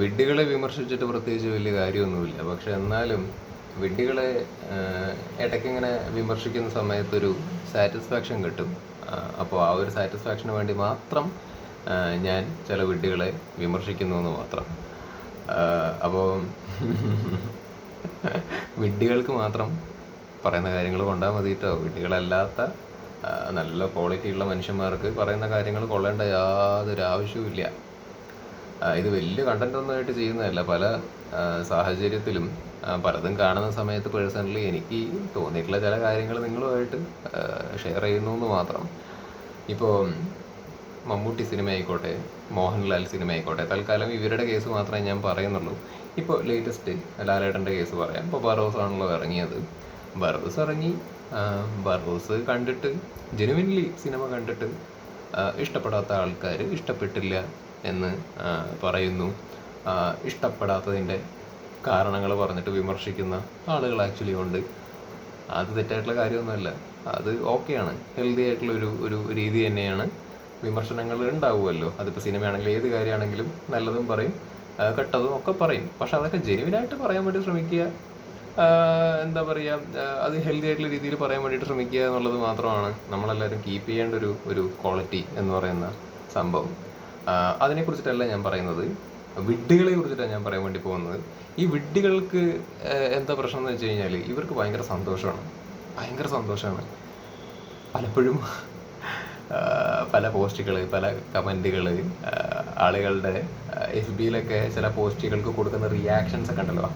വിഡ്ഢികളെ വിമർശിച്ചിട്ട് പ്രത്യേകിച്ച് വലിയ കാര്യമൊന്നുമില്ല. പക്ഷെ എന്നാലും വിഡ്ഢികളെ ഇടയ്ക്കിങ്ങനെ വിമർശിക്കുന്ന സമയത്തൊരു സാറ്റിസ്ഫാക്ഷൻ കിട്ടും. അപ്പോൾ ആ ഒരു സാറ്റിസ്ഫാക്ഷന് വേണ്ടി മാത്രം ഞാൻ ചില വിഡ്ഢികളെ വിമർശിക്കുന്നു എന്ന് മാത്രം. അപ്പോൾ വിഡ്ഢികൾക്ക് മാത്രം പറയുന്ന കാര്യങ്ങൾ കൊണ്ടാൽ മതി കേട്ടോ വിഡ്ഢികളല്ലാത്ത നല്ല ക്വാളിറ്റി ഉള്ള മനുഷ്യന്മാർക്ക് പറയുന്ന കാര്യങ്ങൾ കൊള്ളേണ്ട യാതൊരു ആവശ്യവുമില്ല. ആ, ഇത് വലിയ കണ്ടന്റ് ഒന്നും ആയിട്ട് ചെയ്യുന്നതല്ല. പല സാഹചര്യത്തിലും പലതും കാണുന്ന സമയത്ത് പേഴ്സണലി എനിക്ക് തോന്നിയിട്ടുള്ള ചില കാര്യങ്ങൾ നിങ്ങളുമായിട്ട് ഷെയർ ചെയ്യുന്നു എന്ന് മാത്രം. ഇപ്പോൾ മമ്മൂട്ടി സിനിമ ആയിക്കോട്ടെ മോഹൻലാൽ സിനിമ ആയിക്കോട്ടെ തൽക്കാലം ഇവരുടെ കേസ് മാത്രമേ ഞാൻ പറയുന്നുള്ളൂ. ഇപ്പോൾ ലേറ്റസ്റ്റ് ലാലേട്ടന്റെ കേസ് പറയാം. ഇപ്പോൾ ബറോസ് ആണല്ലോ ഇറങ്ങിയത്. ബറോസ് ഇറങ്ങി ബറോസ് കണ്ടിട്ട് ജെനുവിൻലി സിനിമ കണ്ടിട്ട് ഇഷ്ടപ്പെടാത്ത ആൾക്കാർ ഇഷ്ടപ്പെട്ടില്ല. എന്ന് പറയുന്നു. ഇഷ്ടപ്പെടാത്തതിന്റെ കാരണങ്ങൾ പറഞ്ഞിട്ട് വിമർശിക്കുന്ന ആളുകൾ ആക്ച്വലി ഉണ്ട്. അത് തെറ്റായിട്ടുള്ള കാര്യമൊന്നുമല്ല. അത് ഓക്കെയാണ്. ഹെൽത്തി ആയിട്ടുള്ള ഒരു ഒരു രീതി തന്നെയാണ് വിമർശനങ്ങൾ ഉണ്ടാവുമല്ലോ. അതിപ്പോൾ സിനിമയാണെങ്കിലും ഏത് കാര്യമാണെങ്കിലും നല്ലതും പറയും കെട്ടതും ഒക്കെ പറയും. പക്ഷെ അതൊക്കെ ജെനുവിനായിട്ട് പറയാൻ വേണ്ടി ശ്രമിക്കുക എന്താ പറയുക അത് ഹെൽത്തി ആയിട്ടുള്ള രീതിയിൽ പറയാൻ വേണ്ടിയിട്ട് ശ്രമിക്കുക എന്നുള്ളത് മാത്രമാണ് നമ്മളെല്ലാവരും കീപ്പ് ചെയ്യേണ്ട ഒരു ഒരു ക്വാളിറ്റി എന്ന് പറയുന്ന സംഭവം. അതിനെക്കുറിച്ചിട്ടല്ല ഞാൻ പറയുന്നത്. വിഡ്ഢികളെ കുറിച്ചിട്ടാണ് ഞാൻ പറയാൻ വേണ്ടി പോകുന്നത്. ഈ വിഡ്ഢികൾക്ക് എന്താ പ്രശ്നം എന്ന് വെച്ച് കഴിഞ്ഞാൽ ഇവർക്ക് ഭയങ്കര സന്തോഷമാണ്. ഭയങ്കര സന്തോഷമാണ്. പലപ്പോഴും പല പോസ്റ്റുകൾ പല കമന്റുകൾ ആളുകളുടെ എഫ് ബിയിലൊക്കെ ചില പോസ്റ്റുകൾക്ക് കൊടുക്കുന്ന റിയാക്ഷൻസ് ഒക്കെ ഉണ്ടല്ലോ.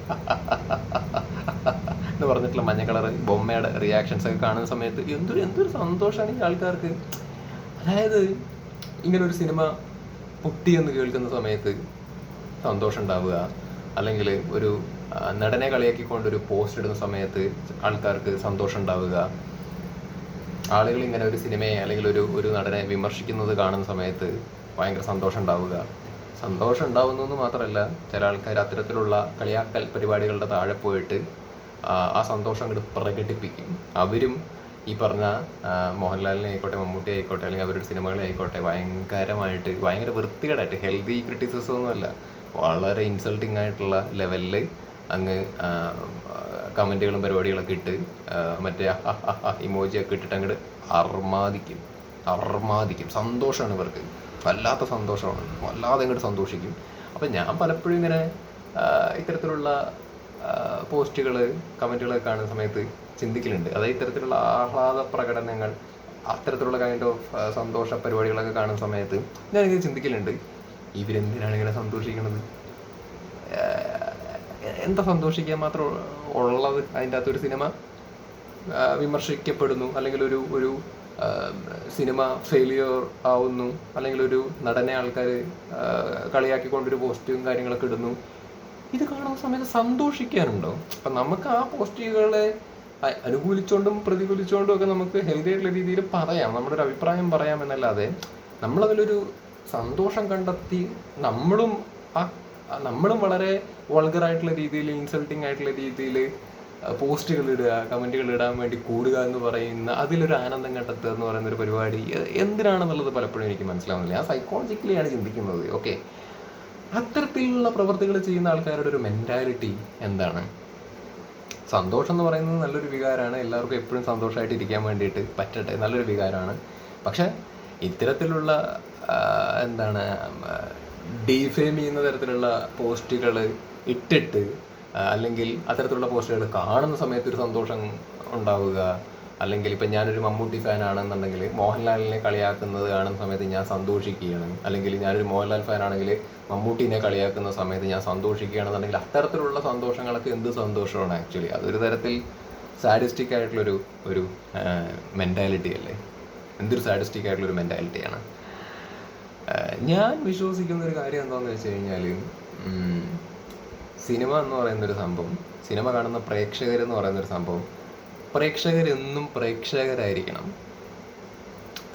എന്ന് പറഞ്ഞിട്ടുള്ള മഞ്ഞ കളർ ബൊമ്മയുടെ റിയാക്ഷൻസ് ഒക്കെ കാണുന്ന സമയത്ത് എന്തൊരു എന്തൊരു സന്തോഷമാണ് ഈ ആൾക്കാർക്ക്. അതായത് ഇങ്ങനൊരു സിനിമ പൊട്ടി എന്ന് കേൾക്കുന്ന സമയത്ത് സന്തോഷം ഉണ്ടാവുക അല്ലെങ്കിൽ ഒരു നടനെ കളിയാക്കിക്കൊണ്ട് ഒരു പോസ്റ്റ് ഇടുന്ന സമയത്ത് ആൾക്കാർക്ക് സന്തോഷം ഉണ്ടാവുക ആളുകൾ ഇങ്ങനെ ഒരു സിനിമയെ അല്ലെങ്കിൽ ഒരു ഒരു നടനെ വിമർശിക്കുന്നത് കാണുന്ന സമയത്ത് ഭയങ്കര സന്തോഷം ഉണ്ടാവുക സന്തോഷം ഉണ്ടാവുന്നു എന്ന് മാത്രമല്ല ചില ആൾക്കാർ അത്തരത്തിലുള്ള കളിയാക്കൽ പരിപാടികളുടെ താഴെ പോയിട്ട് ആ സന്തോഷം അങ്ങോട്ട് പ്രകടിപ്പിക്കും. അവരും ഈ പറഞ്ഞ മോഹൻലാലിനെ ആയിക്കോട്ടെ മമ്മൂട്ടി ആയിക്കോട്ടെ അല്ലെങ്കിൽ അവരുടെ സിനിമകളെ ആയിക്കോട്ടെ ഭയങ്കരമായിട്ട് ഭയങ്കര വൃത്തികേടായിട്ട് ഹെൽത്തി ക്രിറ്റിസിസം ഒന്നുമല്ല വളരെ ഇൻസൾട്ടിങ് ആയിട്ടുള്ള ലെവലിൽ അങ്ങ് കമന്റുകളും പരിപാടികളൊക്കെ ഇട്ട് മറ്റേ ഇമോജിയൊക്കെ ഇട്ടിട്ട് അങ്ങോട്ട് അർമാദിക്കും അർമാദിക്കും. സന്തോഷമാണ് ഇവർക്ക്. വല്ലാത്ത സന്തോഷമാണ്. വല്ലാതെ അങ്ങോട്ട് സന്തോഷിക്കും. അപ്പം ഞാൻ പലപ്പോഴും ഇങ്ങനെ ഇത്തരത്തിലുള്ള പോസ്റ്റുകൾ കമന്റുകളൊക്കെ കാണുന്ന സമയത്ത് ചിന്തിക്കലുണ്ട്. അതായത് ഇത്തരത്തിലുള്ള ആഹ്ലാദ പ്രകടനങ്ങൾ അത്തരത്തിലുള്ള കൈൻഡ് ഓഫ് സന്തോഷ പരിപാടികളൊക്കെ കാണുന്ന സമയത്ത് ഞാൻ ഞാനിങ്ങനെ ചിന്തിക്കലുണ്ട്. ഇവരെന്തിനാണ് ഇങ്ങനെ സന്തോഷിക്കുന്നത് എന്താ സന്തോഷിക്കാൻ മാത്രം ഉള്ളത് അതിന്റെ അകത്തൊരു സിനിമ? വിമർശിക്കപ്പെടുന്നു അല്ലെങ്കിൽ ഒരു ഒരു സിനിമ ഫെയിലിയർ ആവുന്നു അല്ലെങ്കിൽ ഒരു നടനെ ആൾക്കാർ കളിയാക്കിക്കൊണ്ടൊരു പോസ്റ്റും കാര്യങ്ങളൊക്കെ ഇടുന്നു. ഇത് കാണുന്ന സമയത്ത് സന്തോഷിക്കാനുണ്ടോ? അപ്പം നമുക്ക് ആ പോസ്റ്റുകളെ അനുകൂലിച്ചുകൊണ്ടും പ്രതികൂലിച്ചുകൊണ്ടും ഒക്കെ നമുക്ക് ഹെൽത്തി ആയിട്ടുള്ള രീതിയിൽ പറയാം. നമ്മുടെ ഒരു അഭിപ്രായം പറയാം എന്നല്ലാതെ നമ്മളതിലൊരു സന്തോഷം കണ്ടെത്തി നമ്മളും ആ നമ്മളും വളരെ വൾഗറായിട്ടുള്ള രീതിയിൽ ഇൻസൾട്ടിങ് ആയിട്ടുള്ള രീതിയിൽ പോസ്റ്റുകൾ ഇടുക കമന്റുകൾ ഇടാൻ വേണ്ടി കൂടുക എന്ന് പറയുന്ന അതിലൊരു ആനന്ദം കണ്ടെത്തുക എന്ന് പറയുന്ന ഒരു പരിപാടി എന്തിനാണെന്നുള്ളത് പലപ്പോഴും എനിക്ക് മനസ്സിലാവുന്നില്ല. ഞാൻ സൈക്കോളജിക്കലിയാണ് ചിന്തിക്കുന്നത് ഓക്കെ അത്തരത്തിലുള്ള പ്രവൃത്തികൾ ചെയ്യുന്ന ആൾക്കാരുടെ ഒരു മെന്റാലിറ്റി എന്താണ്? സന്തോഷം എന്ന് പറയുന്നത് നല്ലൊരു വികാരമാണ്. എല്ലാവർക്കും എപ്പോഴും സന്തോഷമായിട്ട് ഇരിക്കാൻ വേണ്ടിയിട്ട് പറ്റട്ടെ. നല്ലൊരു വികാരമാണ്. പക്ഷെ ഇത്തരത്തിലുള്ള എന്താണ് ഡീഫെയിം ചെയ്യുന്ന തരത്തിലുള്ള പോസ്റ്റുകൾ ഇട്ടിട്ട് അല്ലെങ്കിൽ അത്തരത്തിലുള്ള പോസ്റ്റുകൾ കാണുന്ന സമയത്ത് ഒരു സന്തോഷം ഉണ്ടാവുക അല്ലെങ്കിൽ ഇപ്പം ഞാനൊരു മമ്മൂട്ടി ഫാൻ ആണെന്നുണ്ടെങ്കിൽ മോഹൻലാലിനെ കളിയാക്കുന്നത് കാണുന്ന സമയത്ത് ഞാൻ സന്തോഷിക്കുകയാണ്. അല്ലെങ്കിൽ ഞാനൊരു മോഹൻലാൽ ഫാൻ ആണെങ്കിൽ മമ്മൂട്ടിനെ കളിയാക്കുന്ന സമയത്ത് ഞാൻ സന്തോഷിക്കുകയാണെന്നുണ്ടെങ്കിൽ അത്തരത്തിലുള്ള സന്തോഷങ്ങളൊക്കെ എന്ത് സന്തോഷമാണ് ആക്ച്വലി അതൊരു തരത്തിൽ സാഡിസ്റ്റിക് ആയിട്ടുള്ളൊരു ഒരു മെന്റാലിറ്റി അല്ലേ? എന്തൊരു സാഡിസ്റ്റിക് ആയിട്ടുള്ളൊരു മെന്റാലിറ്റിയാണ് ഞാൻ വിശ്വസിക്കുന്ന ഒരു കാര്യം എന്താണെന്ന് വെച്ച് കഴിഞ്ഞാൽ സിനിമ എന്ന് പറയുന്ന ഒരു സംഭവം സിനിമ കാണുന്ന പ്രേക്ഷകരെന്ന് പറയുന്ന ഒരു സംഭവം പ്രേക്ഷകരെന്നും പ്രേക്ഷകരായിരിക്കണം.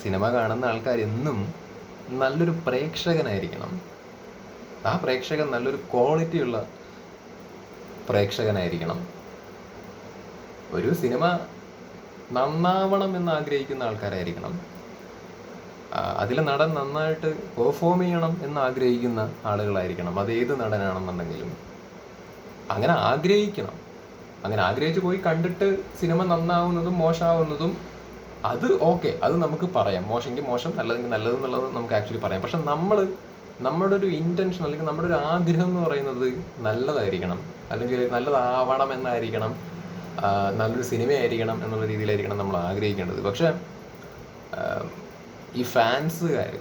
സിനിമ കാണുന്ന ആൾക്കാർ എന്നും നല്ലൊരു പ്രേക്ഷകനായിരിക്കണം. ആ പ്രേക്ഷകൻ നല്ലൊരു ക്വാളിറ്റിയുള്ള പ്രേക്ഷകനായിരിക്കണം. ഒരു സിനിമ നന്നാവണം എന്ന് ആഗ്രഹിക്കുന്ന ആൾക്കാരായിരിക്കണം. അതിലെ നടൻ നന്നായിട്ട് പെർഫോം ചെയ്യണം എന്ന് ആഗ്രഹിക്കുന്ന ആളുകളായിരിക്കണം. അത് ഏത് നടനാണെന്നുണ്ടെങ്കിലും. അങ്ങനെ ആഗ്രഹിക്കണം. അങ്ങനെ ആഗ്രഹിച്ചു പോയി കണ്ടിട്ട് സിനിമ നന്നാവുന്നതും മോശമാവുന്നതും അത് ഓക്കെ അത് നമുക്ക് പറയാം. മോശമെങ്കിൽ മോശം നല്ലതെങ്കിൽ നല്ലത് എന്നുള്ളത് നമുക്ക് ആക്ച്വലി പറയാം. പക്ഷെ നമ്മൾ നമ്മുടെ ഒരു ഇന്റൻഷൻ അല്ലെങ്കിൽ നമ്മുടെ ഒരു ആഗ്രഹം എന്ന് പറയുന്നത് നല്ലതായിരിക്കണം. അല്ലെങ്കിൽ നല്ലതാവണം എന്നായിരിക്കണം. നല്ലൊരു സിനിമയായിരിക്കണം എന്നുള്ള രീതിയിലായിരിക്കണം നമ്മൾ ആഗ്രഹിക്കേണ്ടത്. പക്ഷേ ഈ ഫാൻസുകാർ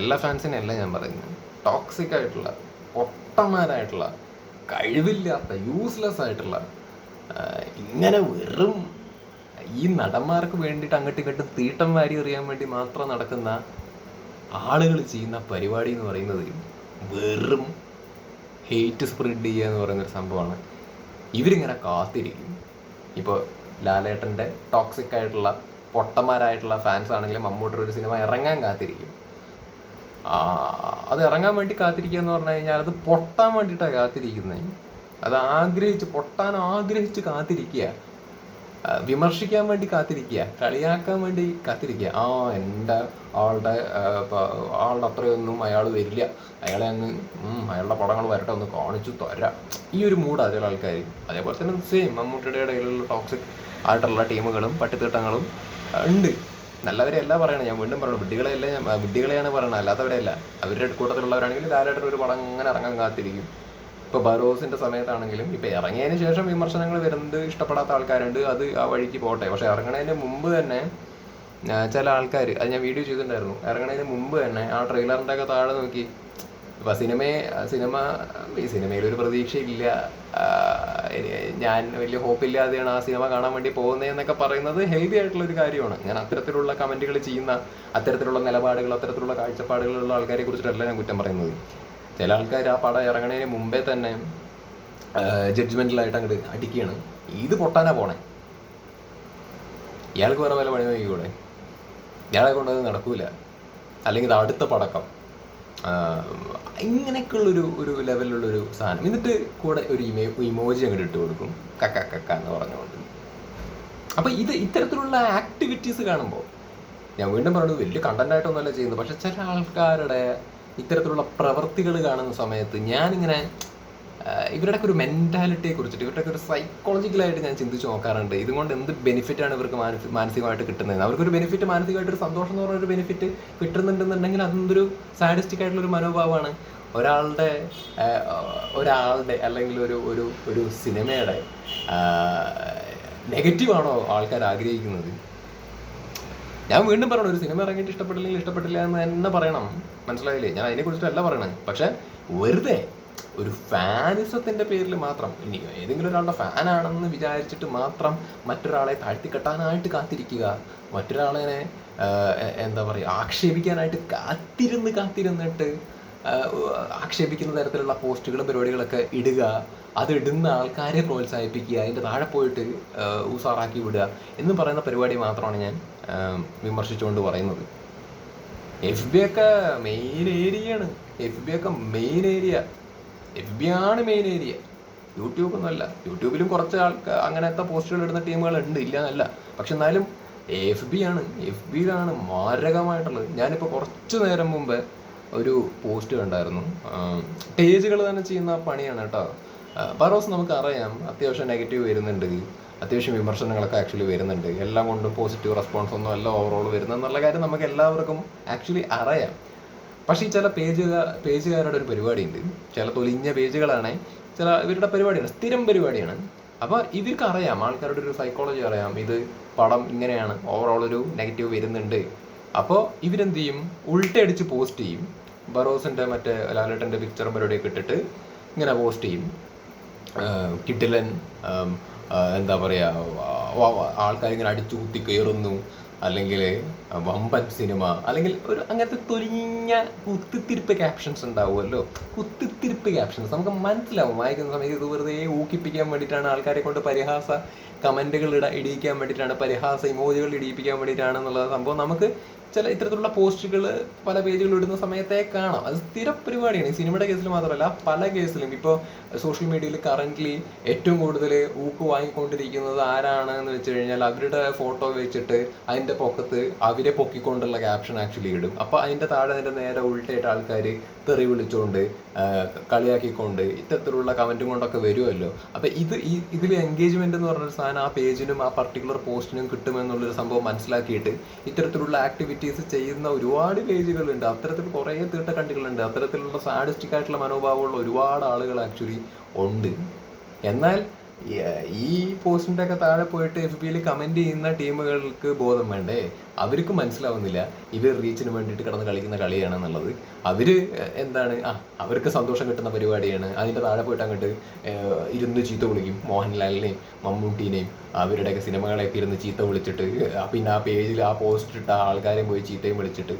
എല്ലാ ഫാൻസിനെയല്ല ഞാൻ പറയുന്നത് ടോക്സിക് ആയിട്ടുള്ള പൊട്ടന്മാരായിട്ടുള്ള കഴിവില്ലാത്ത യൂസ്ലെസ് ആയിട്ടുള്ള ഇങ്ങനെ വെറും ഈ നടന്മാർക്ക് വേണ്ടിയിട്ട് അങ്ങോട്ടും ഇങ്ങോട്ടും തീട്ടം വാരി എറിയാൻ വേണ്ടി മാത്രം നടക്കുന്ന ആളുകൾ ചെയ്യുന്ന പരിപാടി എന്ന് പറയുന്നത് വെറും ഹെയ്റ്റ് സ്പ്രെഡ് ചെയ്യുക എന്ന് പറയുന്ന ഒരു സംഭവമാണ്. ഇവരിങ്ങനെ കാത്തിരിക്കും. ഇപ്പോൾ ലാലേട്ടന്റെ ടോക്സിക് ആയിട്ടുള്ള പൊട്ടന്മാരായിട്ടുള്ള ഫാൻസ് ആണെങ്കിലും മമ്മൂട്ടിയുടെ ഒരു സിനിമ ഇറങ്ങാൻ കാത്തിരിക്കും. അത് ഇറങ്ങാൻ വേണ്ടി കാത്തിരിക്കുക എന്ന് പറഞ്ഞു കഴിഞ്ഞാൽ അത് പൊട്ടാൻ വേണ്ടിയിട്ടാണ് കാത്തിരിക്കുന്നത് അത് ആഗ്രഹിച്ച് പൊട്ടാൻ ആഗ്രഹിച്ച് കാത്തിരിക്കുക. വിമർശിക്കാൻ വേണ്ടി കാത്തിരിക്കുക. കളിയാക്കാൻ വേണ്ടി കാത്തിരിക്കുക. ആ എന്റെ ആളുടെ ആളുടെ അത്രയൊന്നും അയാൾ വരില്ല. അയാളെ അങ്ങ് അയാളുടെ പടങ്ങൾ വരട്ടെ ഒന്ന് കാണിച്ചു തരാം. ഈ ഒരു മൂഡാണ് ചില ആൾക്കാർ അതേപോലെ തന്നെ സെയിം മമ്മൂട്ടിയുടെ ഇടയിലുള്ള ടോക്സിക് ആയിട്ടുള്ള ടീമുകളും പട്ടിത്തീട്ടങ്ങളും ഉണ്ട്. നല്ലവരെ അല്ല പറയണത് ഞാൻ വീണ്ടും പറയണം. വിഡ്ഢികളെയല്ല ഞാൻ വിഡ്ഢികളെയാണ് പറയണത്. അല്ലാത്തവരെയല്ല. അവരുടെ കൂട്ടത്തിലുള്ളവരാണെങ്കിൽ ലാലേട്ടൻ ഒരു പടം അങ്ങനെ ഇറങ്ങാൻ കാത്തിരിക്കും. ഇപ്പോൾ ബറോസിന്റെ സമയത്താണെങ്കിലും ഇപ്പൊ ഇറങ്ങിയതിന് ശേഷം വിമർശനങ്ങൾ വരുന്നത് ഇഷ്ടപ്പെടാത്ത ആൾക്കാരുണ്ട്. അത് ആ വഴിക്ക് പോട്ടെ. പക്ഷെ ഇറങ്ങണതിന് മുമ്പ് തന്നെ ചില ആൾക്കാർ അത് ഞാൻ വീഡിയോ ചെയ്തിട്ടുണ്ടായിരുന്നു. ഇറങ്ങണതിന് മുമ്പ് തന്നെ ആ ട്രെയിലറിന്റെ ഒക്കെ താഴെ നോക്കി ഇപ്പൊ സിനിമയെ സിനിമ ഈ സിനിമയിൽ ഒരു പ്രതീക്ഷയില്ല. ഞാൻ വലിയ ഹോപ്പില്ലാതെയാണ് ആ സിനിമ കാണാൻ വേണ്ടി പോകുന്നത് എന്നൊക്കെ പറയുന്നത് ഹെൽത്തി ആയിട്ടുള്ള ഒരു കാര്യമാണ്. ഞാൻ അത്തരത്തിലുള്ള കമന്റുകൾ ചെയ്യുന്ന അത്തരത്തിലുള്ള നിലപാടുകൾ അത്തരത്തിലുള്ള കാഴ്ചപ്പാടുകളുള്ള ആൾക്കാരെ കുറിച്ചിട്ടല്ല ഞാൻ കുറ്റം പറയുന്നത്. ചില ആൾക്കാർ ആ പടം ഇറങ്ങണതിന് മുമ്പേ തന്നെ ജഡ്ജ്മെന്റിലായിട്ട് അങ്ങോട്ട് അടിക്കുകയാണ്. ഇത് പൊട്ടാനാ പോണേ. ഇയാൾക്ക് വേറെ വല്ല പണി നോക്കിക്കൂടെ? ഇയാളെ കൊണ്ടത് നടക്കൂല. അല്ലെങ്കിൽ അടുത്ത പടക്കം. ഇങ്ങനെയൊക്കെയുള്ളൊരു ഒരു ലെവലിലുള്ളൊരു സാധനം. എന്നിട്ട് കൂടെ ഒരു ഇമേ ഇമോജി അങ്ങോട്ട് ഇട്ട് കൊടുക്കും. കക്ക കക്ക എന്ന് പറഞ്ഞുകൊണ്ട്. അപ്പൊ ഇത് ഇത്തരത്തിലുള്ള ആക്ടിവിറ്റീസ് കാണുമ്പോൾ ഞാൻ വീണ്ടും പറയുന്നത് വലിയ കണ്ടന്റ് ആയിട്ടൊന്നുമല്ല ചെയ്യുന്നത്. പക്ഷെ ചില ആൾക്കാരുടെ ഇത്തരത്തിലുള്ള പ്രവൃത്തികൾ കാണുന്ന സമയത്ത് ഞാനിങ്ങനെ ഇവരുടെയൊക്കെ ഒരു മെന്റാലിറ്റിയെ കുറിച്ചിട്ട് ഇവരുടെയൊക്കെ ഒരു സൈക്കോളജിക്കലായിട്ട് ഞാൻ ചിന്തിച്ച് നോക്കാറുണ്ട്. ഇതുകൊണ്ട് എന്ത് ബെനിഫിറ്റ് ആണ് ഇവർക്ക് മാനസി മാനസികമായിട്ട് കിട്ടുന്നത് അവർക്കൊരു ബെനിഫിറ്റ് മാനസികമായിട്ട് ഒരു സന്തോഷം എന്ന് പറഞ്ഞ ഒരു ബെനിഫിറ്റ് കിട്ടുന്നുണ്ടെന്നുണ്ടെങ്കിൽ അതൊരു സാഡിസ്റ്റിക് ആയിട്ടുള്ള ഒരു മനോഭാവമാണ്. ഒരാളുടെ ഒരാളുടെ അല്ലെങ്കിൽ ഒരു ഒരു ഒരു സിനിമയുടെ നെഗറ്റീവാണോ ആൾക്കാർ ആഗ്രഹിക്കുന്നത്? ഞാൻ വീണ്ടും പറയണം ഒരു സിനിമ ഇറങ്ങിയിട്ട് ഇഷ്ടപ്പെട്ടില്ലെങ്കിൽ ഇഷ്ടപ്പെട്ടില്ല എന്ന് തന്നെ പറയണം. മനസ്സിലായില്ലേ? ഞാൻ അതിനെ കുറിച്ചിട്ടല്ല പറയണത്. പക്ഷെ വെറുതെ ഒരു ഫാനിസത്തിന്റെ പേരിൽ മാത്രം ഇനി ഏതെങ്കിലും ഒരാളുടെ ഫാനാണെന്ന് വിചാരിച്ചിട്ട് മാത്രം മറ്റൊരാളെ താഴ്ത്തിക്കെട്ടാനായിട്ട് കാത്തിരിക്കുക മറ്റൊരാളെ എന്താ പറയുക ആക്ഷേപിക്കാനായിട്ട് കാത്തിരുന്ന് കാത്തിരുന്നിട്ട് ആക്ഷേപിക്കുന്ന തരത്തിലുള്ള പോസ്റ്റുകളും പരിപാടികളൊക്കെ ഇടുക അത് ഇടുന്ന ആൾക്കാരെ പ്രോത്സാഹിപ്പിക്കുക അതിന്റെ താഴെ പോയിട്ട് ഉസാറാക്കി വിടുക എന്ന് പറയുന്ന പരിപാടി മാത്രമാണ് ഞാൻ വിമർശിച്ചുകൊണ്ട് പറയുന്നത്. എഫ് ബി ഒക്കെ മെയിൻ ഏരിയയാണ് എഫ് ബി ഒക്കെ മെയിൻ ഏരിയ എഫ് ബി ആണ് മെയിൻ ഏരിയ യൂട്യൂബ് ഒന്നുമല്ല യൂട്യൂബിലും കുറച്ച് ആൾക്കാർ അങ്ങനത്തെ പോസ്റ്റുകൾ ഇടുന്ന ടീമുകൾ ഉണ്ട്. ഇല്ല എന്നല്ല പക്ഷെ എന്നാലും എഫ് ബി ആണ്. എഫ് ബിയിലാണ് മാരകമായിട്ടുള്ളത്. ഞാനിപ്പോൾ കുറച്ച് നേരം മുമ്പ് ഒരു പോസ്റ്റ് കണ്ടായിരുന്നു. പേജുകൾ തന്നെ ചെയ്യുന്ന പണിയാണ് കേട്ടോ. ബറോസ് നമുക്ക് അറിയാം അത്യാവശ്യം നെഗറ്റീവ് വരുന്നുണ്ട്. അത്യാവശ്യം വിമർശനങ്ങളൊക്കെ ആക്ച്വലി വരുന്നുണ്ട്. എല്ലാം കൊണ്ടും പോസിറ്റീവ് റെസ്പോൺസ് ഒന്നും അല്ല ഓവറോൾ വരുന്നത്. എന്നുള്ള കാര്യം നമുക്ക് എല്ലാവർക്കും ആക്ച്വലി അറിയാം. പക്ഷേ ഈ ചില പേജുകാർ പേജുകാരുടെ ഒരു പരിപാടിയുണ്ട്. ചില തൊലിഞ്ഞ പേജുകളാണ് ചില ഇവരുടെ പരിപാടിയാണ് സ്ഥിരം പരിപാടിയാണ്. അപ്പോൾ ഇവർക്ക് അറിയാം ആൾക്കാരുടെ ഒരു സൈക്കോളജി അറിയാം ഇത് പടം ഇങ്ങനെയാണ് ഓവറോൾ ഒരു നെഗറ്റീവ് വരുന്നുണ്ട്. അപ്പോൾ ഇവരെന്ത് ചെയ്യും? ഉൾട്ടയടിച്ച് പോസ്റ്റ് ചെയ്യും. ബറോസിന്റെ മറ്റേ ലാലേട്ടന്റെ പിക്ചറും പരിപാടിയൊക്കെ ഇട്ടിട്ട് ഇങ്ങനെ പോസ്റ്റ് ചെയ്യും. കിട്ടിലൻ എന്താ പറയുക ആൾക്കാർ ഇങ്ങനെ അടിച്ചു കുത്തി കയറുന്നു. അല്ലെങ്കിൽ വമ്പൻ സിനിമ അല്ലെങ്കിൽ ഒരു അങ്ങനത്തെ തൊലിഞ്ഞ കുത്തിത്തിരിപ്പ് ക്യാപ്ഷൻസ് ഉണ്ടാവുമല്ലോ. കുത്തിത്തിരിപ്പ് ക്യാപ്ഷൻസ് നമുക്ക് മനസ്സിലാവും വായിക്കുന്ന സമയത്ത് ഇത് വെറുതെ ഊക്കിപ്പിക്കാൻ വേണ്ടിയിട്ടാണ് ആൾക്കാരെ കൊണ്ട് പരിഹാസ കമന്റുകൾ ഇട ഇടിയിക്കാൻ വേണ്ടിയിട്ടാണ് പരിഹാസ ഇമോജികൾ ഇടിയിപ്പിക്കാൻ വേണ്ടിയിട്ടാണ് എന്നുള്ള സംഭവം. നമുക്ക് ചില ഇത്തരത്തിലുള്ള പോസ്റ്റുകൾ പല പേജുകളിൽ ഇടുന്ന സമയത്തെ കാണാം. അത് സ്ഥിര പരിപാടിയാണ്. ഈ സിനിമയുടെ കേസിൽ മാത്രമല്ല പല കേസിലും ഇപ്പോൾ സോഷ്യൽ മീഡിയയിൽ കറന്റ്ലി ഏറ്റവും കൂടുതൽ ഊക്ക് വാങ്ങിക്കൊണ്ടിരിക്കുന്നത് ആരാണ് എന്ന് വെച്ച് കഴിഞ്ഞാൽ അവരുടെ ഫോട്ടോ വെച്ചിട്ട് അതിന്റെ പൊക്കത്ത് അവരെ പൊക്കിക്കൊണ്ടുള്ള ക്യാപ്ഷൻ ആക്ച്വലി ഇടും. അപ്പോൾ അതിന്റെ താഴെ അതിന്റെ നേരെ ഉൾട്ടായിട്ട് ആൾക്കാർ തെറി വിളിച്ചുകൊണ്ട് കളിയാക്കിക്കൊണ്ട് ഇത്തരത്തിലുള്ള കമന്റും കൊണ്ടൊക്കെ വരുമല്ലോ അപ്പൊ ഇത് ഇതിൽ എൻഗേജ്മെന്റ് എന്ന് പറഞ്ഞൊരു സാധനം ആ പേജിനും ആ പർട്ടിക്കുലർ പോസ്റ്റിനും കിട്ടുമെന്നുള്ളൊരു സംഭവം മനസ്സിലാക്കിയിട്ട് ഇത്തരത്തിലുള്ള ആക്ടിവിറ്റീസ് ചെയ്യുന്ന ഒരുപാട് പേജുകളുണ്ട്. അത്തരത്തിൽ കുറേ തീട്ടക്കണ്ടികളുണ്ട്. അത്തരത്തിലുള്ള സാഡിസ്റ്റിക് ആയിട്ടുള്ള മനോഭാവമുള്ള ഒരുപാട് ആളുകൾ ആക്ച്വലി ഉണ്ട്. എന്നാൽ ഈ- പോസ്റ്റിന്റെ ഒക്കെ താഴെ പോയിട്ട് എഫ് ബിയിൽ കമന്റ് ചെയ്യുന്ന ടീമുകൾക്ക് ബോധം വേണ്ടേ? അവർക്ക് മനസ്സിലാവുന്നില്ല ഇവർ റീച്ചിന് വേണ്ടിയിട്ട് കിടന്ന് കളിക്കുന്ന കളിയാണെന്നുള്ളത്. അവർ എന്താണ്? ആ അവർക്ക് സന്തോഷം കിട്ടുന്ന പരിപാടിയാണ്. അതിന്റെ താഴെ പോയിട്ട് അങ്ങോട്ട് ഇരുന്ന് ചീത്ത വിളിക്കും. മോഹൻലാലിനെയും മമ്മൂട്ടിനെയും അവരുടെയൊക്കെ സിനിമകളെയൊക്കെ ഇരുന്ന് ചീത്ത വിളിച്ചിട്ട് പിന്നെ ആ പേജിൽ ആ പോസ്റ്റ് ഇട്ട ആൾക്കാരെയും പോയി ചീത്തയും വിളിച്ചിട്ട്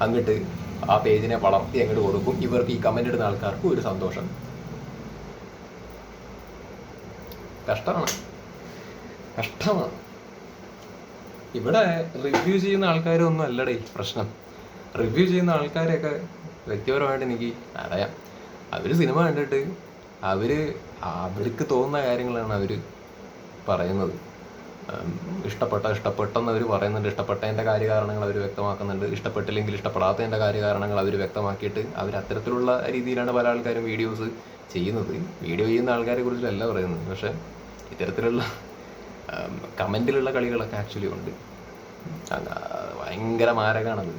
അങ്ങോട്ട് ആ പേജിനെ വളർത്തി അങ്ങോട്ട് കൊടുക്കും. ഇവർക്ക് ഈ കമന്റ് ഇടുന്ന ആൾക്കാർക്കും ഒരു സന്തോഷം. കഷ്ടമാണ്. കഷ്ടമാണ്. ഇവിടെ റിവ്യൂ ചെയ്യുന്ന ആൾക്കാരൊന്നും അല്ലടേ പ്രശ്നം. റിവ്യൂ ചെയ്യുന്ന ആൾക്കാരെയൊക്കെ വ്യക്തിപരമായിട്ട് എനിക്ക് അറിയാം. അവർ സിനിമ കണ്ടിട്ട് അവർ അവർക്ക് തോന്നുന്ന കാര്യങ്ങളാണ് അവർ പറയുന്നത്. ഇഷ്ടപ്പെട്ട ഇഷ്ടപ്പെട്ടെന്ന് അവർ പറയുന്നുണ്ട്. ഇഷ്ടപ്പെട്ടതിന്റെ കാര്യകാരണങ്ങൾ അവർ വ്യക്തമാക്കുന്നുണ്ട്. ഇഷ്ടപ്പെട്ടില്ലെങ്കിൽ ഇഷ്ടപ്പെടാത്തതിന്റെ കാര്യകാരണങ്ങൾ അവർ വ്യക്തമാക്കിയിട്ട് അവർ അത്തരത്തിലുള്ള രീതിയിലാണ് പല ആൾക്കാരും വീഡിയോസ് ചെയ്യുന്നത്. വീഡിയോ ചെയ്യുന്ന ആൾക്കാരെ കുറിച്ചല്ല പറയുന്നത്. പക്ഷെ ഇത്തരത്തിലുള്ള കമന്റിലുള്ള കളികളൊക്കെ ആക്ച്വലി ഉണ്ട്. ഭയങ്കര മാരകാണത്.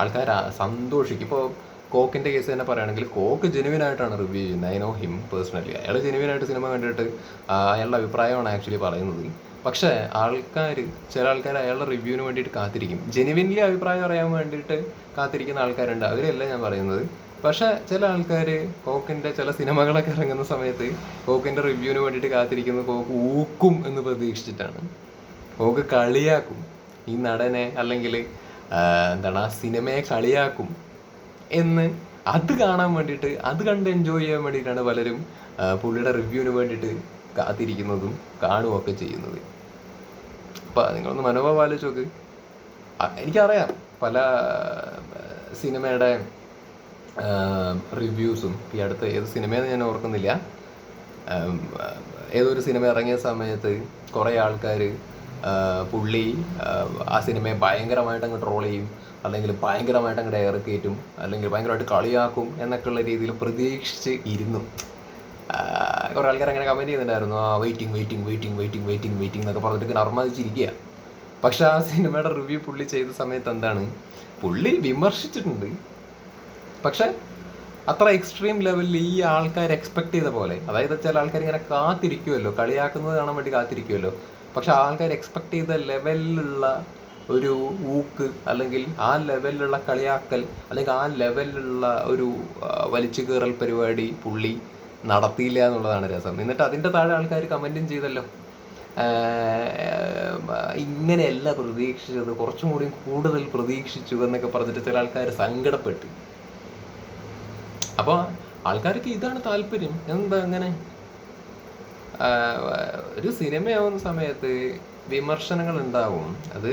ആൾക്കാർ സന്തോഷിക്കും. ഇപ്പോൾ കോക്കിന്റെ കേസ് തന്നെ പറയുകയാണെങ്കിൽ കോക്ക് ജെനുവിൻ ആയിട്ടാണ് റിവ്യൂ ചെയ്യുന്നത്. ഐ നോ ഹിം പേഴ്സണലി അയാൾ ജെനുവിൻ ആയിട്ട് സിനിമ കണ്ടിട്ട് അയാളുടെ അഭിപ്രായമാണ് ആക്ച്വലി പറയുന്നത്. പക്ഷേ ആൾക്കാർ ചില ആൾക്കാർ അയാളുടെ റിവ്യൂവിന് വേണ്ടിയിട്ട് കാത്തിരിക്കും. ജെനുവിൻലി അഭിപ്രായം അറിയാൻ വേണ്ടിയിട്ട് കാത്തിരിക്കുന്ന ആൾക്കാരുണ്ട്. അവരെല്ലാം ഞാൻ പറയുന്നത്. പക്ഷേ ചില ആൾക്കാർ കോക്കിന്റെ ചില സിനിമകളൊക്കെ ഇറങ്ങുന്ന സമയത്ത് കോക്കിന്റെ റിവ്യൂവിന് വേണ്ടിയിട്ട് കാത്തിരിക്കുന്നത് കോക്ക് ഊക്കും എന്ന് പ്രതീക്ഷിച്ചിട്ടാണ്. കോക്ക് കളിയാക്കും. ഈ നടനെ അല്ലെങ്കിൽ എന്താണ് ആ സിനിമയെ കളിയാക്കും എന്ന് അത് കാണാൻ വേണ്ടിയിട്ട് അത് കണ്ട് എൻജോയ് ചെയ്യാൻ വേണ്ടിയിട്ടാണ് പലരും പുള്ളിയുടെ റിവ്യൂവിന് വേണ്ടിയിട്ട് കാത്തിരിക്കുന്നതും കാണുകയൊക്കെ ചെയ്യുന്നത്. അപ്പം നിങ്ങളൊന്ന് മനോഭാവം ആലോചിച്ച് നോക്ക്. എനിക്കറിയാം പല സിനിമയുടെ റിവ്യൂസും. ഈ അടുത്ത ഏത് സിനിമയെന്ന് ഞാൻ ഓർക്കുന്നില്ല. ഏതൊരു സിനിമ ഇറങ്ങിയ സമയത്ത് കുറേ ആൾക്കാർ പുള്ളി ആ, സിനിമയെ ഭയങ്കരമായിട്ട് അങ്ങ് ട്രോൾ ചെയ്യും. അല്ലെങ്കിൽ ഭയങ്കരമായിട്ട് അങ്ങോട്ട് ഇറക്കിയിട്ടും അല്ലെങ്കിൽ ഭയങ്കരമായിട്ട് കളിയാക്കും എന്നൊക്കെയുള്ള രീതിയിൽ പ്രതീക്ഷിച്ച് ഇരുന്നു. കുറേ ആൾക്കാർ അങ്ങനെ കമന്റ് ചെയ്യുന്നുണ്ടായിരുന്നു. ആ waiting waiting waiting waiting waiting waiting എന്നൊക്കെ പറഞ്ഞിട്ട് ഇങ്ങനെ അർമാദിച്ചിരിക്കുക. പക്ഷെ ആ സിനിമയുടെ റിവ്യൂ പുള്ളി ചെയ്ത സമയത്ത് എന്താണ്? പുള്ളി വിമർശിച്ചിട്ടുണ്ട്. പക്ഷെ അത്ര എക്സ്ട്രീം ലെവലിൽ ഈ ആൾക്കാർ എക്സ്പെക്ട് ചെയ്ത പോലെ അതായത് ചില ആൾക്കാർ ഇങ്ങനെ കാത്തിരിക്കുമല്ലോ കളിയാക്കുന്നത് കാണാൻ വേണ്ടി കാത്തിരിക്കുമല്ലോ പക്ഷെ ആൾക്കാർ എക്സ്പെക്ട് ചെയ്ത ലെവലിലുള്ള ഒരു ഊക്ക് അല്ലെങ്കിൽ ആ ലെവലിലുള്ള കളിയാക്കൽ അല്ലെങ്കിൽ ആ ലെവലിലുള്ള ഒരു വലിച്ചു കീറൽ പരിപാടി പുള്ളി നടത്തിയില്ല എന്നുള്ളതാണ് രസം. എന്നിട്ട് അതിന്റെ താഴെ ആൾക്കാർ കമന്റും ചെയ്തല്ലോ ഇങ്ങനെയല്ല പ്രതീക്ഷിച്ചത് കുറച്ചും കൂടി കൂടുതൽ പ്രതീക്ഷിച്ചു എന്നൊക്കെ പറഞ്ഞിട്ട് ചില ആൾക്കാർ സങ്കടപ്പെട്ടു. അപ്പോൾ ആൾക്കാർക്ക് ഇതാണ് താല്പര്യം. എന്താ അങ്ങനെ? ഒരു സിനിമയാവുന്ന സമയത്ത് വിമർശനങ്ങൾ ഉണ്ടാവും അത്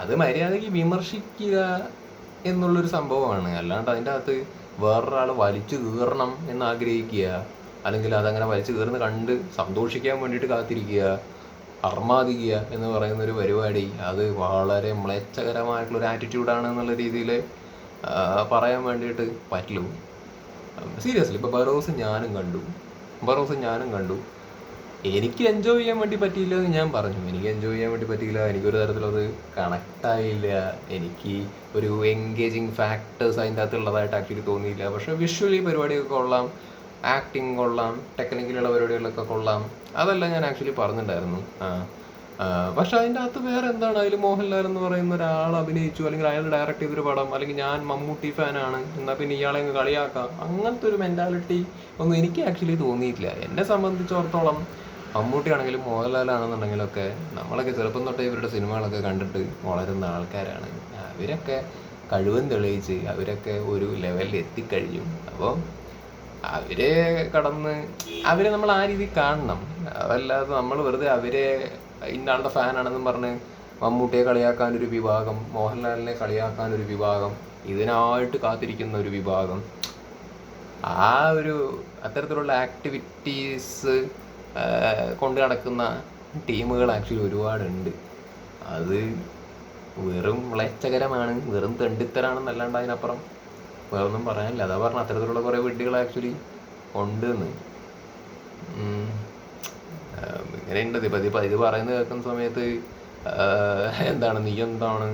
അത് മര്യാദയ്ക്ക് വിമർശിക്കുക എന്നുള്ളൊരു സംഭവമാണ്. അല്ലാണ്ട് അതിന്റെ അകത്ത് വേറൊരാൾ വലിച്ചു കീറണം എന്ന് ആഗ്രഹിക്കുക അല്ലെങ്കിൽ അതങ്ങനെ വലിച്ചു കീറുന്ന കണ്ട് സന്തോഷിക്കാൻ വേണ്ടിയിട്ട് കാത്തിരിക്കുക അർമാദിക്കുക എന്ന് പറയുന്ന ഒരു പരിപാടി. അത് വളരെ മ്ലേച്ഛകരമായിട്ടുള്ള ഒരു ആറ്റിറ്റ്യൂഡാണ് എന്നുള്ള രീതിയിൽ പറയാൻ വേണ്ടിയിട്ട് പറ്റില്ല. സീരിയസ്ലി ഇപ്പോൾ ബറോസ് ഞാനും കണ്ടു. ബറോസ് ഞാനും കണ്ടു. എനിക്ക് എൻജോയ് ചെയ്യാൻ വേണ്ടി പറ്റിയില്ല എന്ന് ഞാൻ പറഞ്ഞു. എനിക്ക് എൻജോയ് ചെയ്യാൻ വേണ്ടി പറ്റിയില്ല. എനിക്കൊരു തരത്തിലത് കണക്ട് ആയില്ല. എനിക്ക് ഒരു എൻഗേജിങ് ഫാക്ടേഴ്സ് അതിന്റെ അകത്തുള്ളതായിട്ട് ആക്ച്വലി തോന്നിയില്ല. പക്ഷെ വിഷ്വലി പരിപാടിയൊക്കെ കൊള്ളാം. ആക്ടിങ് കൊള്ളാം. ടെക്നിക്കലുള്ള പരിപാടികളൊക്കെ കൊള്ളാം. അതെല്ലാം ഞാൻ ആക്ച്വലി പറഞ്ഞിട്ടുണ്ടായിരുന്നു. പക്ഷെ അതിന്റെ അകത്ത് വേറെ എന്താണ്? അതിൽ മോഹൻലാൽ എന്ന് പറയുന്ന ഒരാൾ അഭിനയിച്ചു അല്ലെങ്കിൽ അയാൾ ഡയറക്റ്റ് ചെയ്തൊരു പടം അല്ലെങ്കിൽ ഞാൻ മമ്മൂട്ടി ഫാനാണ് എന്നാൽ പിന്നെ ഇയാളെ അങ്ങ് കളിയാക്കാം. അങ്ങനത്തെ ഒരു മെന്റാലിറ്റി ഒന്നും എനിക്ക് ആക്ച്വലി തോന്നിയിട്ടില്ല. എന്നെ സംബന്ധിച്ചിടത്തോളം മമ്മൂട്ടിയാണെങ്കിലും മോഹൻലാലാണെന്നുണ്ടെങ്കിലൊക്കെ നമ്മളൊക്കെ ചെറുപ്പം തൊട്ടേ ഇവരുടെ സിനിമകളൊക്കെ കണ്ടിട്ട് വളരുന്ന ആൾക്കാരാണ്. അവരൊക്കെ കഴിവും തെളിയിച്ച് അവരൊക്കെ ഒരു ലെവലിൽ എത്തിക്കഴിഞ്ഞു അപ്പോൾ അവരെ കടന്ന് അവരെ നമ്മൾ ആ രീതിയിൽ കാണണം. അതല്ലാതെ നമ്മൾ വെറുതെ അവരെ ഇന്നാളുടെ ഫാനാണെന്നും പറഞ്ഞ് മമ്മൂട്ടിയെ കളിയാക്കാൻ ഒരു വിഭാഗം മോഹൻലാലിനെ കളിയാക്കാൻ ഒരു വിഭാഗം ഇതിനായിട്ട് കാത്തിരിക്കുന്ന ഒരു വിഭാഗം. ആ ഒരു അത്തരത്തിലുള്ള ആക്ടിവിറ്റീസ് കൊണ്ട് നടക്കുന്ന ടീമുകൾ ആക്ച്വലി ഒരുപാടുണ്ട്. അത് വെറും വിളച്ചകരമാണ് വെറും തെണ്ടിത്തരാണെന്നല്ലാണ്ട് അതിനപ്പുറം വേറൊന്നും പറയാനില്ല. അതാ പറഞ്ഞ അത്തരത്തിലുള്ള കുറേ വിഡ്ഢികൾ ആക്ച്വലി ഉണ്ട് എന്ന് ഇങ്ങനെയുണ്ട്. ഇപ്പം ഇതിപ്പോൾ ഇത് പറയുന്നത് കേൾക്കുന്ന സമയത്ത് എന്താണ് നീ എന്താണ്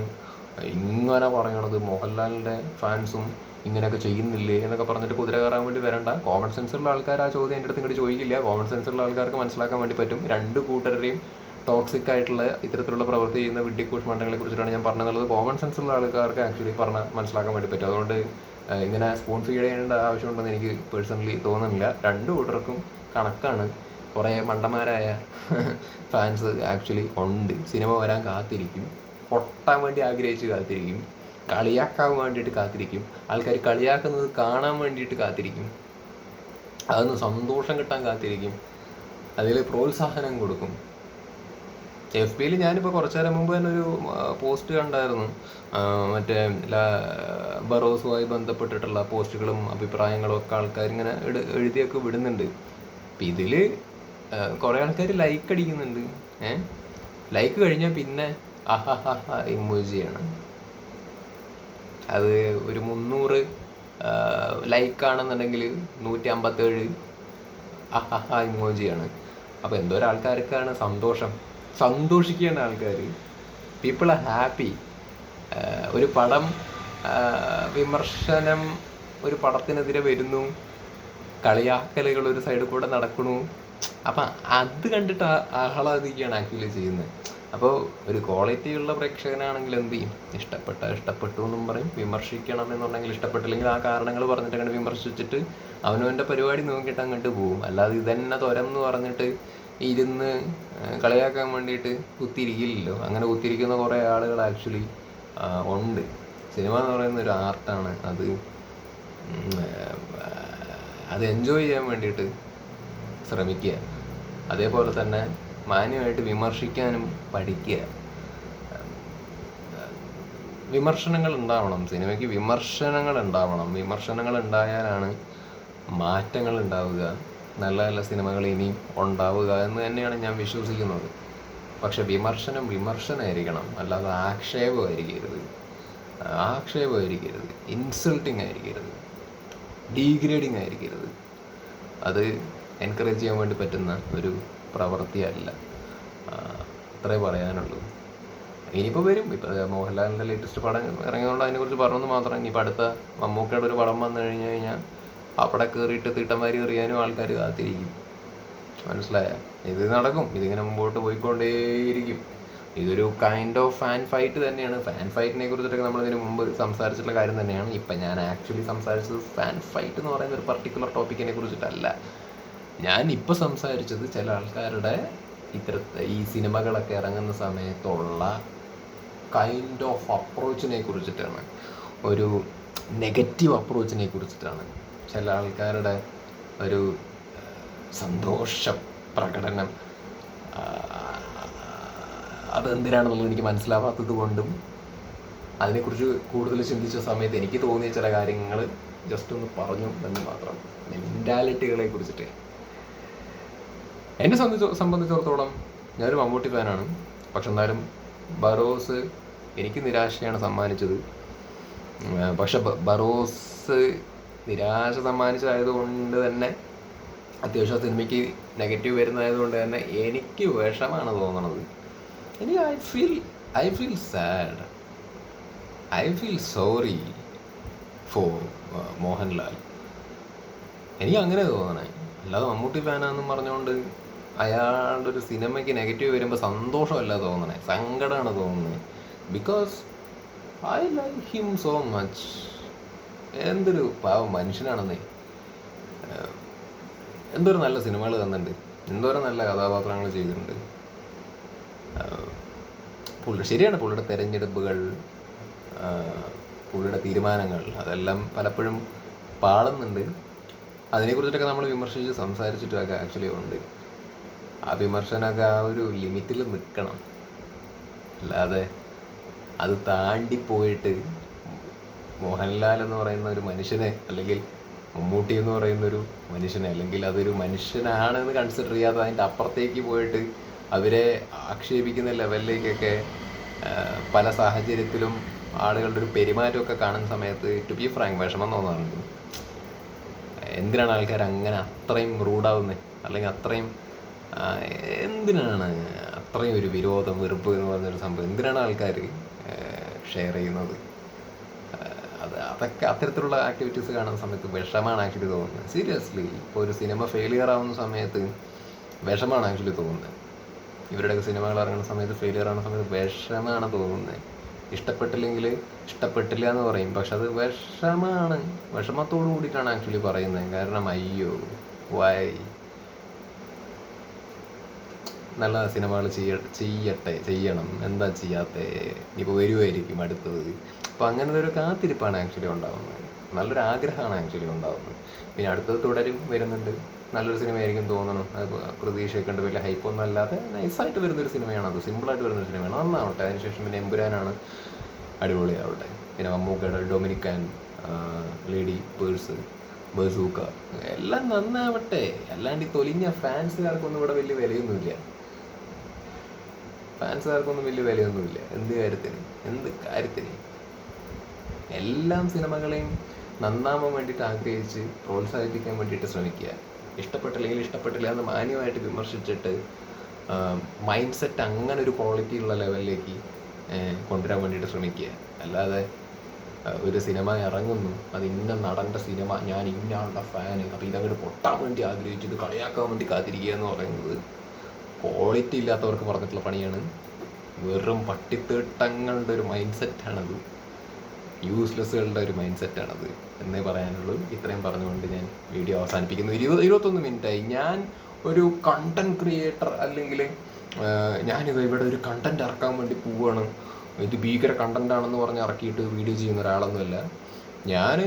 ഇങ്ങനെ പറയണത്? മോഹൻലാലിന്റെ ഫാൻസും ഇങ്ങനെയൊക്കെ ചെയ്യുന്നില്ലേ എന്നൊക്കെ പറഞ്ഞിട്ട് കുതിര കയറാൻ വേണ്ടി വരണ്ട. കോമൺ സെൻസുള്ള ആൾക്കാർ ആ ചോദ്യം എന്റെ അടുത്ത് ഇങ്ങോട്ട് ചോദിക്കില്ല. കോമൺ സെൻസുള്ള ആൾക്കാർക്ക് മനസ്സിലാക്കാൻ വേണ്ടി പറ്റും. രണ്ട് കൂട്ടരുടെയും ടോക്സിക് ആയിട്ടുള്ള ഇത്തരത്തിലുള്ള പ്രവൃത്തി ചെയ്യുന്ന വിഡ്ഡിക്കൂഷ് മണ്ഡലങ്ങളെ കുറിച്ചിട്ടാണ് ഞാൻ പറഞ്ഞത് കോമൺ സെൻസ് ഉള്ള ആൾക്കാർക്ക് ആക്ച്വലി പറഞ്ഞ മനസ്സിലാക്കാൻ വേണ്ടി പറ്റും. അതുകൊണ്ട് ഇങ്ങനെ സ്പൂൺ ഫീഡ് ചെയ്യേണ്ട ആവശ്യമുണ്ടെന്ന് എനിക്ക് പേഴ്സണലി തോന്നുന്നില്ല. രണ്ട് കൂട്ടർക്കും കണക്കാണ്. കുറേ മണ്ടന്മാരായ ഫാൻസ് ആക്ച്വലി ഉണ്ട്. സിനിമ വരാൻ കാത്തിരിക്കും. പൊട്ടാൻ വേണ്ടി ആഗ്രഹിച്ച് കാത്തിരിക്കും. കളിയാക്കാൻ വേണ്ടിയിട്ട് കാത്തിരിക്കും. ആൾക്കാർ കളിയാക്കുന്നത് കാണാൻ വേണ്ടിയിട്ട് കാത്തിരിക്കും. അതൊന്ന് സന്തോഷം കിട്ടാൻ കാത്തിരിക്കും. അതിൽ പ്രോത്സാഹനം കൊടുക്കും. എഫ് ബിയിൽ ഞാനിപ്പോൾ കുറച്ചു നേരം മുമ്പ് തന്നെ ഒരു പോസ്റ്റ് കണ്ടായിരുന്നു. മറ്റേ ബറോസുമായി ബന്ധപ്പെട്ടിട്ടുള്ള പോസ്റ്റുകളും അഭിപ്രായങ്ങളും ഒക്കെ ആൾക്കാർ ഇങ്ങനെ എഴുതിയൊക്കെ വിടുന്നുണ്ട്. അപ്പം ഇതിൽ കുറേ ആൾക്കാർ ലൈക്ക് അടിക്കുന്നുണ്ട്. ഏ? ലൈക്ക് കഴിഞ്ഞാൽ പിന്നെ ഇമോജിയാണ് അത് ഒരു മുന്നൂറ് ലൈക്ക് ആണെന്നുണ്ടെങ്കിൽ നൂറ്റി അമ്പത്തേഴ് അഹഹ ഇമോജിയാണ് അപ്പോൾ എന്തോരം സന്തോഷം. സന്തോഷിക്കേണ്ട ആൾക്കാർ പീപ്പിൾ ആർ ഹാപ്പി ഒരു പടം വിമർശനം ഒരു പടത്തിനെതിരെ വരുന്നു. കളിയാക്കലുകൾ ഒരു സൈഡിൽ കൂടെ നടക്കണു അപ്പം അത് കണ്ടിട്ട് ആഹ്ലാദിക്കുകയാണ് ആക്ച്വലി ചെയ്യുന്നത്. അപ്പോൾ ഒരു ക്വാളിറ്റി ഉള്ള പ്രേക്ഷകനാണെങ്കിൽ എന്ത് ചെയ്യും? ഇഷ്ടപ്പെട്ട ഇഷ്ടപ്പെട്ടു എന്നും പറയും. വിമർശിക്കണം എന്നുണ്ടെങ്കിൽ ഇഷ്ടപ്പെട്ടില്ലെങ്കിൽ ആ കാരണങ്ങൾ പറഞ്ഞിട്ട് അങ്ങനെ വിമർശിച്ചിട്ട് അവനവന്റെ പരിപാടി നോക്കിയിട്ട് അങ്ങോട്ട് പോകും അല്ലാതെ ഇതന്നെ എന്ന് പറഞ്ഞിട്ട് ഇരുന്ന് കളിയാക്കാൻ വേണ്ടിയിട്ട് കുത്തിയിരിക്കില്ലല്ലോ. അങ്ങനെ കുത്തിയിരിക്കുന്ന കുറേ ആളുകൾ ആക്ച്വലി ഉണ്ട്. സിനിമ എന്ന് പറയുന്ന ഒരു ആർട്ടാണ്. അത് അത് എൻജോയ് ചെയ്യാൻ വേണ്ടിയിട്ട് ശ്രമിക്കുക. അതേപോലെ തന്നെ മാന്യമായിട്ട് വിമർശിക്കാനും പഠിക്കുക. വിമർശനങ്ങൾ ഉണ്ടാവണം. സിനിമയ്ക്ക് വിമർശനങ്ങൾ ഉണ്ടാവണം. വിമർശനങ്ങൾ ഉണ്ടായാലാണ് മാറ്റങ്ങൾ ഉണ്ടാവുക. നല്ല നല്ല സിനിമകൾ ഇനിയും ഉണ്ടാവുക എന്ന് തന്നെയാണ് ഞാൻ വിശ്വസിക്കുന്നത്. പക്ഷെ വിമർശനം വിമർശനമായിരിക്കണം അല്ലാതെ ആക്ഷേപമായിരിക്കരുത് ആക്ഷേപമായിരിക്കരുത് ഇൻസൾട്ടിങ് ആയിരിക്കരുത്. ഡീഗ്രേഡിങ് ആയിരിക്കരുത്. അത് എൻകറേജ് ചെയ്യാൻ വേണ്ടി പറ്റുന്ന ഒരു പ്രവൃത്തിയല്ല. അത്രേ പറയാനുള്ളൂ. ഇനിയിപ്പോൾ വരും. ഇപ്പം മോഹൻലാലിന്റെ ലേറ്റസ്റ്റ് പടം ഇറങ്ങിയതുകൊണ്ട് അതിനെക്കുറിച്ച് പറഞ്ഞെന്ന് മാത്രം. ഇനിയിപ്പോൾ അടുത്ത മമ്മൂക്കയുടെ ഒരു പടം വന്നു കഴിഞ്ഞു കഴിഞ്ഞാൽ അവിടെ കയറിയിട്ട് തീട്ടന്മാരി എറിയാനും ആൾക്കാർ കാത്തിരിക്കും. മനസ്സിലായ? ഇത് നടക്കും. ഇതിങ്ങനെ മുമ്പോട്ട് പോയിക്കൊണ്ടേയിരിക്കും. ഇതൊരു കൈൻഡ് ഓഫ് ഫാൻ ഫൈറ്റ് തന്നെയാണ്. ഫാൻ ഫൈറ്റിനെ കുറിച്ചിട്ടൊക്കെ നമ്മൾ ഇതിന് മുമ്പ് സംസാരിച്ചിട്ടുള്ള കാര്യം തന്നെയാണ്. ഇപ്പം ഞാൻ ആക്ച്വലി സംസാരിച്ചത് ഫാൻ ഫൈറ്റ് എന്ന് പറയുന്ന ഒരു പർട്ടിക്കുലർ ടോപ്പിക്കിനെ കുറിച്ചിട്ടല്ല. ഞാൻ ഇപ്പോൾ സംസാരിച്ചത് ചില ആൾക്കാരുടെ ഇത്തരത്തെ ഈ സിനിമകളൊക്കെ ഇറങ്ങുന്ന സമയത്തുള്ള കൈൻഡ് ഓഫ് അപ്രോച്ചിനെ കുറിച്ചിട്ടാണ്. ഒരു നെഗറ്റീവ് അപ്രോച്ചിനെ കുറിച്ചിട്ടാണ്. ചില ആൾക്കാരുടെ ഒരു സന്തോഷ പ്രകടനം അതെന്തിനാണെന്നുള്ളത് എനിക്ക് മനസ്സിലാവാത്തത് കൊണ്ടും അതിനെക്കുറിച്ച് കൂടുതൽ ചിന്തിച്ച സമയത്ത് എനിക്ക് തോന്നിയ ചില കാര്യങ്ങൾ ജസ്റ്റ് ഒന്ന് പറഞ്ഞു എന്ന് മാത്രം. മെന്റാലിറ്റികളെ കുറിച്ചിട്ട്. എന്നെ സംബന്ധിച്ച് സംബന്ധിച്ചിടത്തോളം ഞാനൊരു മമ്മൂട്ടി ഫാനാണ്. പക്ഷെ എന്നാലും ബറോസ് എനിക്ക് നിരാശയാണ് സമ്മാനിച്ചത്. പക്ഷെ ബറോസ് നിരാശ സമ്മാനിച്ചതായതുകൊണ്ട് തന്നെ അത്യാവശ്യം സിനിമയ്ക്ക് നെഗറ്റീവ് വരുന്നതായതുകൊണ്ട് തന്നെ എനിക്ക് വിഷമാണ് തോന്നണത്. എനിക്ക് I feel I feel sad. I feel sorry for Mohanlal. എനിക്ക് അങ്ങനെ തോന്നണേ. അല്ലാതെ മമ്മൂട്ടി ഫാനാന്നും പറഞ്ഞുകൊണ്ട് അയാളുടെ ഒരു സിനിമയ്ക്ക് നെഗറ്റീവ് വരുമ്പോൾ സന്തോഷമല്ല തോന്നണേ സങ്കടമാണ് തോന്നുന്നത് because I like him so much എന്തൊരു പാവം മനുഷ്യനാണെന്നേ. എന്തൊരു നല്ല സിനിമകൾ തന്നിട്ടുണ്ട്. എന്തോരം നല്ല കഥാപാത്രങ്ങൾ ചെയ്തിട്ടുണ്ട്. പുള്ളി ശരിയാണ് പുള്ളിയുടെ തെരഞ്ഞെടുപ്പുകൾ പുള്ളിയുടെ തീരുമാനങ്ങൾ അതെല്ലാം പലപ്പോഴും പാളുന്നുണ്ട്. അതിനെക്കുറിച്ചിട്ടൊക്കെ നമ്മൾ വിമർശിച്ച് സംസാരിച്ചിട്ടൊക്കെ ആക്ച്വലി ഉണ്ട്. ആ വിമർശനമൊക്കെ ആ ഒരു ലിമിറ്റിൽ നിൽക്കണം അല്ലാതെ അത് താണ്ടി പോയിട്ട് മോഹൻലാൽ എന്ന് പറയുന്ന ഒരു മനുഷ്യനെ അല്ലെങ്കിൽ മമ്മൂട്ടി എന്ന് പറയുന്ന ഒരു മനുഷ്യനെ അല്ലെങ്കിൽ അതൊരു മനുഷ്യനാണെന്ന് കൺസിഡർ ചെയ്യാതെ അതിന്റെ അപ്പുറത്തേക്ക് പോയിട്ട് അവരെ ആക്ഷേപിക്കുന്ന ലെവലിലേക്കൊക്കെ പല സാഹചര്യത്തിലും ആളുകളുടെ ഒരു പെരുമാറ്റമൊക്കെ കാണുന്ന സമയത്ത് ടു ബി ഫ്രാങ്ക് വിഷമം തോന്നാറുണ്ട്. എന്തിനാണ് ആൾക്കാർ അങ്ങനെ അത്രയും റൂഡാവുന്നത് അല്ലെങ്കിൽ അത്രയും എന്തിനാണ് അത്രയും ഒരു വിരോധം വെറുപ്പ് എന്ന് പറഞ്ഞൊരു സംഭവം? എന്തിനാണ് ആൾക്കാർ ഷെയർ ചെയ്യുന്നത്? അത് അതൊക്കെ അത്തരത്തിലുള്ള ആക്ടിവിറ്റീസ് കാണുന്ന സമയത്ത് വിഷമാണ് ആക്ച്വലി തോന്നുന്നത്. സീരിയസ്ലി ഇപ്പോൾ ഒരു സിനിമ ഫെയിലിയർ ആവുന്ന സമയത്ത് വിഷമാണ് ആക്ച്വലി തോന്നുന്നത്. ഇവരുടെയൊക്കെ സിനിമകൾ ഇറങ്ങുന്ന സമയത്ത് ഫെയിലിയർ ആവുന്ന സമയത്ത് വിഷമാണ് തോന്നുന്നത്. ഇഷ്ടപ്പെട്ടില്ലെങ്കിൽ ഇഷ്ടപ്പെട്ടില്ല എന്ന് പറയും. പക്ഷെ അത് വിഷമാണ്. വിഷമത്തോടു കൂടിയിട്ടാണ് ആക്ച്വലി പറയുന്നത്. കാരണം അയ്യോ വൈ നല്ല സിനിമകൾ ചെയ്യ ചെയ്യട്ടെ ചെയ്യണം. എന്താ ചെയ്യാത്തെ? ഇപ്പോൾ വരുമായിരിക്കും അടുത്തത്. അപ്പം അങ്ങനെ ഒരു കാത്തിരിപ്പാണ് ആക്ച്വലി ഉണ്ടാകുന്നത് നല്ലൊരു ആഗ്രഹമാണ് ആക്ച്വലി ഉണ്ടാകുന്നത് പിന്നെ അടുത്തത് തുടരും വരുന്നുണ്ട്. നല്ലൊരു സിനിമയായിരിക്കും തോന്നണം. അത് പ്രതീക്ഷയൊക്കെ ഉണ്ട്. വലിയ ഹൈപ്പൊന്നും അല്ലാതെ നൈസായിട്ട് വരുന്നൊരു സിനിമയാണ് അത്. സിമ്പിളായിട്ട് വരുന്നൊരു സിനിമയാണ്. നന്നാവട്ടെ. അതിനുശേഷം പിന്നെ എമ്പുരാനാണ് അടിപൊളിയാവട്ടെ. പിന്നെ മമ്മൂക്കയുടെ ഡൊമിനിക്കൻ ലേഡി പേഴ്സ് ബസൂക്ക. എല്ലാം നന്നാവട്ടെ. അല്ലാണ്ട് ഈ തൊലിഞ്ഞ ഫാൻസുകാർക്കൊന്നും ഇവിടെ വലിയ വിലയൊന്നുമില്ല. ഫാൻസുകാർക്കൊന്നും വലിയ വിലയൊന്നുമില്ല. എന്ത് കാര്യത്തിന്? എന്ത് കാര്യത്തിന്? എല്ലാം സിനിമകളെയും നന്നാവാൻ വേണ്ടിയിട്ട് ആഗ്രഹിച്ച് പ്രോത്സാഹിപ്പിക്കാൻ വേണ്ടിയിട്ട് ശ്രമിക്കുക. ഇഷ്ടപ്പെട്ടില്ലെങ്കിൽ ഇഷ്ടപ്പെട്ടില്ല എന്ന് മാന്യമായിട്ട് വിമർശിച്ചിട്ട് മൈൻഡ് സെറ്റ് അങ്ങനെ ഒരു ക്വാളിറ്റി ഉള്ള ലെവലിലേക്ക് കൊണ്ടുവരാൻ വേണ്ടിയിട്ട് ശ്രമിക്കുക. അല്ലാതെ ഒരു സിനിമ ഇറങ്ങുന്നു അത് ഇന്ന നടന്റെ സിനിമ ഞാൻ ഇന്ന ആളുടെ ഫാന് അപ്പോൾ ഇതങ്ങോട്ട് പൊട്ടാൻ വേണ്ടി ആഗ്രഹിച്ചു കളിയാക്കാൻ വേണ്ടി കാത്തിരിക്കുക എന്ന് പറയുന്നത് ക്വാളിറ്റി ഇല്ലാത്തവർക്ക് പറഞ്ഞിട്ടുള്ള പണിയാണ്. വെറും പട്ടിത്തേട്ടങ്ങളുടെ ഒരു മൈൻഡ് സെറ്റാണത് യൂസ്ലെസ്സുകളുടെ ഒരു മൈൻഡ് സെറ്റാണത് എന്നേ പറയാനുള്ളൂ. ഇത്രയും പറഞ്ഞുകൊണ്ട് ഞാൻ വീഡിയോ അവസാനിപ്പിക്കുന്നു. ഇരുപത് ഇരുപത്തൊന്ന് മിനിറ്റായി. ഞാൻ ഒരു കണ്ടന്റ് ക്രിയേറ്റർ അല്ലെങ്കിൽ ഞാനിത് ഇവിടെ ഒരു കണ്ടന്റ് ഇറക്കാൻ വേണ്ടി പോവുകയാണ് ഇത് ഭീകര കണ്ടന്റ് ആണെന്ന് പറഞ്ഞ് ഇറക്കിയിട്ട് വീഡിയോ ചെയ്യുന്ന ഒരാളൊന്നുമല്ല. ഞാൻ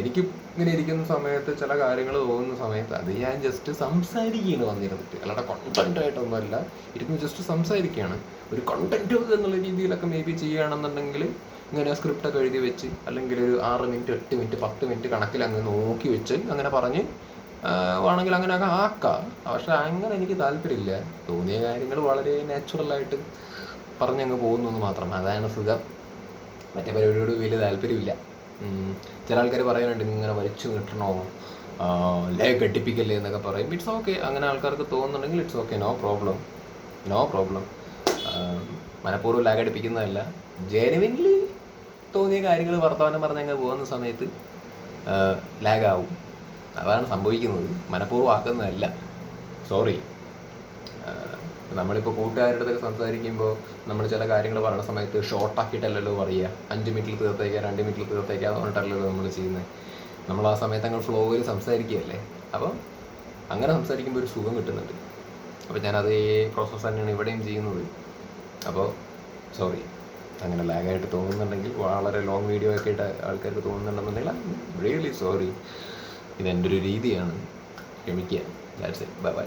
എനിക്ക് ഇങ്ങനെ ഇരിക്കുന്ന സമയത്ത് ചില കാര്യങ്ങൾ തോന്നുന്ന സമയത്ത് അത് ഞാൻ ജസ്റ്റ് സംസാരിക്കുകയാണ് വന്നിരുന്നിട്ട്. അല്ലാതെ കണ്ടന്റ് ആയിട്ടൊന്നുമല്ല. ഇരുന്ന് ജസ്റ്റ് സംസാരിക്കുകയാണ്. ഒരു കണ്ടന്റ് എന്നുള്ള രീതിയിലൊക്കെ മേ ബി ചെയ്യുകയാണെന്നുണ്ടെങ്കിൽ ഇങ്ങനെ സ്ക്രിപ്റ്റ് ഒക്കെ എഴുതി വെച്ച് അല്ലെങ്കിൽ ഒരു ആറ് മിനിറ്റ് എട്ട് മിനിറ്റ് പത്ത് മിനിറ്റ് കണക്കിൽ അങ്ങ് നോക്കി വെച്ച് അങ്ങനെ പറഞ്ഞ് വേണമെങ്കിൽ അങ്ങനെ അങ്ങനെയൊക്കെ ആക്കാം. പക്ഷെ അങ്ങനെ എനിക്ക് താല്പര്യമില്ല. തോന്നിയ കാര്യങ്ങൾ വളരെ നാച്ചുറലായിട്ട് പറഞ്ഞങ്ങ് പോകുന്നു എന്ന് മാത്രം. അതാണ് സുഖം. മറ്റേ പരിപാടിയോട് വലിയ താല്പര്യമില്ല. ചില ആൾക്കാർ പറയാനുണ്ട് ഇങ്ങനെ വലിച്ചു കിട്ടണോ ലേ കെട്ടിപ്പിക്കല്ലേ എന്നൊക്കെ പറയും. ഇറ്റ്സ് ഓക്കെ അങ്ങനെ ആൾക്കാർക്ക് തോന്നുന്നുണ്ടെങ്കിൽ it's okay no problem no problem മനഃപൂർവം lag അടിപ്പിക്കുന്നതല്ല. ജെനുവിൻലി തോന്നിയ കാര്യങ്ങൾ വർത്തമാനം പറഞ്ഞങ്ങ് പോകുന്ന സമയത്ത് ലാഗ് ആവും. അതാണ് സംഭവിക്കുന്നത്. മനഃപൂർവം ആക്കുന്നതല്ല. സോറി നമ്മളിപ്പോൾ കൂട്ടുകാരുടെ അടുത്തൊക്കെ സംസാരിക്കുമ്പോൾ നമ്മൾ ചില കാര്യങ്ങൾ പറയുന്ന സമയത്ത് ഷോർട്ടാക്കിയിട്ടല്ലല്ലോ പറയുക. അഞ്ച് മിനിറ്റിൽ തീർത്തേക്കുക രണ്ട് മിനിറ്റിൽ തീർത്തേക്കുക എന്ന് പറഞ്ഞിട്ടല്ലല്ലോ നമ്മൾ ചെയ്യുന്നത് നമ്മൾ ആ സമയത്ത് അങ്ങ് ഫ്ലോയിൽ സംസാരിക്കുകയല്ലേ? അപ്പോൾ അങ്ങനെ സംസാരിക്കുമ്പോൾ ഒരു സുഖം കിട്ടുന്നുണ്ട്. അപ്പോൾ ഞാൻ അതേ പ്രോസസ്സ് തന്നെയാണ് ഇവിടെയും ചെയ്യുന്നത്. അപ്പോൾ സോറി അങ്ങനെ ലാഗായിട്ട് തോന്നുന്നുണ്ടെങ്കിൽ വളരെ ലോങ് വീഡിയോ ഒക്കെ ആയിട്ട് ആൾക്കാർക്ക് തോന്നുന്നുണ്ടെന്നുണ്ടെങ്കിൽ റിയലി സോറി ഇതെന്റെ ഒരു രീതിയാണ്. ക്ഷമിക്കുക. That's it bye bye